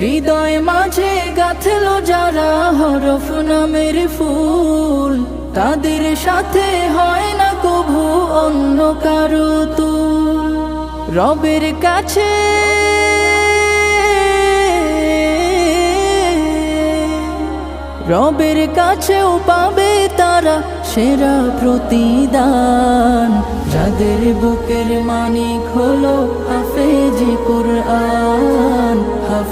হৃদয় মাঝে গাথলো যারা হরফ নামের ফুল। তাদের সাথে হয় না কভু অন্য কারও তুল। রবের কাছে রবের কাছেও পাবে তারা সেরা প্রতিদান। যাদের বুকের মানিক হলো কুরআন